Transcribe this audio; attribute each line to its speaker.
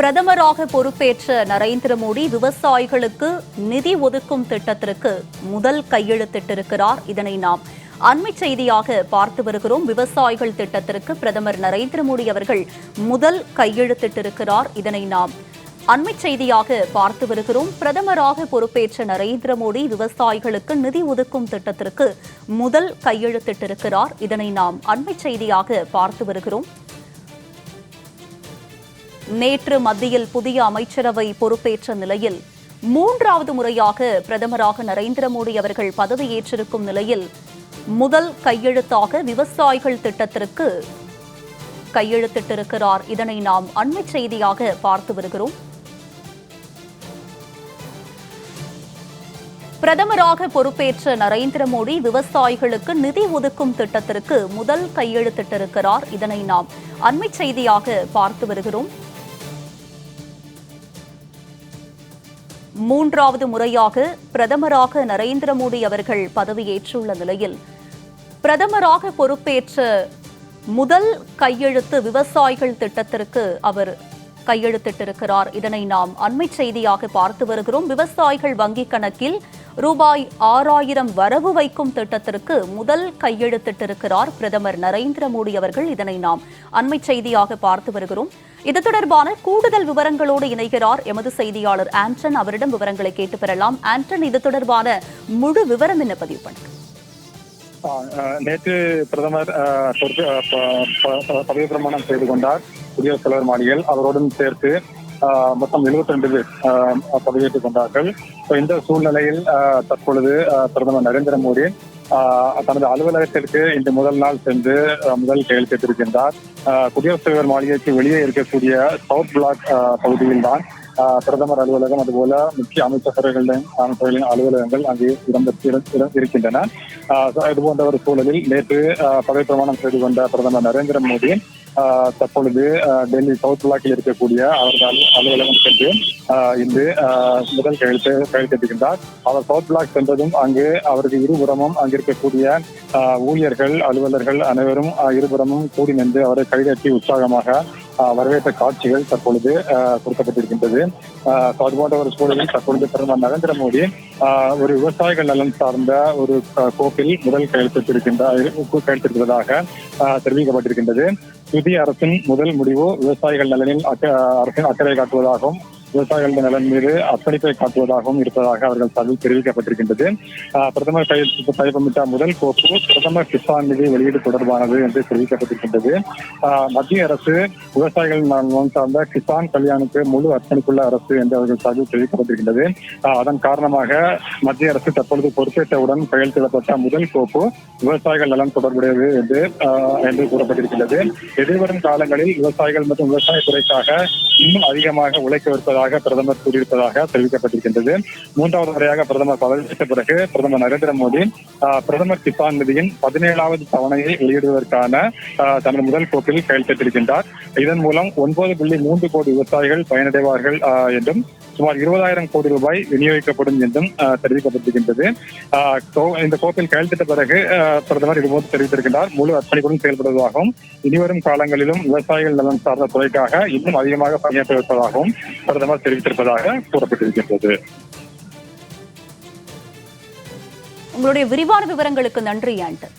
Speaker 1: பிரதமராக பொறுப்பேற்ற நரேந்திர மோடி விவசாயிகளுக்கு நிதி ஒதுக்கும் திட்டத்திற்கு முதல் கையெழுத்திட்டிருக்கிறார். இதனை நாம் அண்மை செய்தியாக பார்த்து வருகிறோம். விவசாயிகள் திட்டத்திற்கு பிரதமர் நரேந்திர மோடி அவர்கள் முதல் கையெழுத்திட்டிருக்கிறார். இதனை நாம் அண்மை செய்தியாக பார்த்து வருகிறோம். பிரதமராக பொறுப்பேற்ற நரேந்திர மோடி விவசாயிகளுக்கு நிதி ஒதுக்கும் திட்டத்திற்கு முதல் கையெழுத்திட்டிருக்கிறார். இதனை நாம் அண்மை செய்தியாக பார்த்து வருகிறோம். நேற்று மத்தியில் புதிய அமைச்சரவை பொறுப்பேற்ற நிலையில் மூன்றாவது முறையாக பிரதமராக நரேந்திர மோடி அவர்கள் பதவியேற்றிருக்கும் நிலையில் முதல் கையெழுத்தாக விவசாயிகள் திட்டத்திற்கு கையெழுத்திட்டிருக்கிறார். இதனை நாம் அண்மை செய்தியாக பார்த்து வருகிறோம். பிரதமராக பொறுப்பேற்ற நரேந்திர மோடி விவசாயிகளுக்கு நிதி ஒதுக்கும் திட்டத்திற்கு முதல் கையெழுத்திட்டிருக்கிறார். இதனை நாம் அண்மை செய்தியாக பார்த்து வருகிறோம். மூன்றாவது முறையாக பிரதமராக நரேந்திர மோடி அவர்கள் பதவியேற்றுள்ள நிலையில் பிரதமராக பொறுப்பேற்ற முதல் கையெழுத்து விவசாயிகள் திட்டத்திற்கு அவர் கையெழுத்திட்டிருக்கிறார். இதனை நாம் அண்மை செய்தியாக பார்த்து வருகிறோம். விவசாயிகள் வங்கிக் கணக்கில் ரூபாய் ஆறாயிரம் வரவு வைக்கும் திட்டத்திற்கு முதல் கையெழுத்திட்டிருக்கிறார் பிரதமர் நரேந்திர மோடி அவர்கள். இதனை நாம் அண்மை செய்தியாக பார்த்து வருகிறோம். இது தொடர்பான கூடுதல் விவரங்களோடு இணைகிறார் எமது செய்தியாளர் ஆண்டன். அவரிடம் விவரங்களை கேட்டு பெறலாம். ஆண்டன் இது தொடர்பான முழு விவரம் என்ன பதிவு பண்ணுங்க
Speaker 2: நேற்று பிரதமர் பதவி பிரமாணம் செய்து கொண்டார். குடியரசுத் தலைவர் மாளிகையில் அவருடன் சேர்த்து மொத்தம் 72 ரெண்டு பேர் பதவியேற்றுக் கொண்டார்கள். இந்த சூழ்நிலையில் ஆஹ் தற்பொழுது பிரதமர் நரேந்திர மோடி ஆஹ் தனது அலுவலகத்திற்கு இன்று முதல் நாள் சென்று முதல் கையெழுத்திட்டிருக்கின்றார் ஆஹ் குடியரசுத் தலைவர் மாளிகைக்கு வெளியே இருக்கக்கூடிய சவுத் பிளாக் பகுதியில் தான் பிரதமர் அலுவலகம் அதுபோல முக்கிய அமைச்சர்களின் அமைச்சர்களின் அலுவலகங்கள் அங்கே இடம் இருக்கின்றன. இது போன்ற ஒரு சூழலில் நேற்று ஆஹ் பதவி பிரமாணம் செய்து கொண்ட பிரதமர் நரேந்திர மோடி தற்பொழுது டெல்லி சவுத் பிளாக்கில் இருக்கக்கூடிய அவரது அலு- அலுவலகம் சென்று ஆஹ் இன்று முதல் கையெழுத்து கையெழுத்திட்டிருக்கின்றார் அவர் சவுத் பிளாக் சென்றதும் அங்கு அவருக்கு இருபுறமும் அங்கு இருக்கக்கூடிய ஆஹ் ஊழியர்கள் அலுவலர்கள் அனைவரும் ஆஹ் இருபுறமும் கூடி நின்று அவரை கைதட்டி உற்சாகமாக வரவேற்ற காட்சிகள் தற்பொழுது கொடுக்கப்பட்டிருக்கின்றது. ஆஹ் அது போன்ற ஒரு சூழலில் தற்பொழுது பிரதமர் நரேந்திர மோடி ஆஹ் ஒரு விவசாயிகள் நலன் சார்ந்த ஒரு கோப்பில் முதல் கையெழுத்திருக்கின்ற கையெழுத்திருக்கிறதாக தெரிவிக்கப்பட்டிருக்கின்றது. புதிய அரசின் முதல் முடிவு விவசாயிகள் நலனில் அரசின் அக்கறை காட்டுவதாகவும் விவசாயிகளின் நலன் மீது அர்ப்பணிப்பை காட்டுவதாகவும் இருப்பதாக அவர்கள் சார்பில் தெரிவிக்கப்பட்டிருக்கின்றது. பிரதமர் கையெழுத்து முதல் கோப்பு பிரதமர் கிசான் நிதி வெளியீடு தொடர்பானது என்று தெரிவிக்கப்பட்டிருக்கின்றது. மத்திய அரசு விவசாயிகள் நலன் சார்ந்த கிசான் கல்யாணுக்கு முழு அர்ப்பணிப்புள்ள அரசு என்று அவர்கள் சார்பில் தெரிவிக்கப்பட்டிருக்கின்றது. ஆஹ் அதன் காரணமாக மத்திய அரசு தற்பொழுது பொறுப்பேற்றவுடன் கையெழுத்திடப்பட்ட முதல் கோப்பு விவசாயிகள் நலன் தொடர்புடையது என்று ஆஹ் என்று கூறப்பட்டிருக்கின்றது. எதிர்வரும் காலங்களில் விவசாயிகள் மற்றும் விவசாய துறைக்காக இன்னும் அதிகமாக உழைக்க இருப்பதாக பிரதமர் கூறியிருப்பதாக தெரிவிக்கப்பட்டிருக்கின்றது. மூன்றாவது முறையாக பிரதமர் பதவியேற்ற பிறகு பிரதமர் நரேந்திர மோடி பிரதமர் கிசான் நிதியின் பதினேழாவது தவணையை வெளியிடுவதற்கான தனது முதல் கோப்பில் கையெழுத்திட்டிருக்கின்றார். இதன் மூலம் ஒன்பது புள்ளி மூன்று கோடி விவசாயிகள் பயனடைவார்கள் என்றும் சுமார் இருபதாயிரம் கோடி ரூபாய் விநியோகிக்கப்படும் என்றும் தெரிவிக்கப்பட்டிருக்கின்றது. இந்த கோப்பில் கையெழுத்திட்ட பிறகு பிரதமர் இதுபோது தெரிவித்திருக்கின்றார். முழு அர்ப்பணிப்புடன் செயல்படுவதாகவும் இனிவரும் காலங்களிலும் விவசாயிகள் நலன் சார்ந்த துறைக்காக இன்னும் அதிகமாக பணியாற்ற இருப்பதாகவும் பிரதமர் தெரிவித்திருப்பதாக கூறப்பட்டிருக்கின்றது.
Speaker 1: உங்களுடைய விரிவான விவரங்களுக்கு நன்றி ஆண்டன்.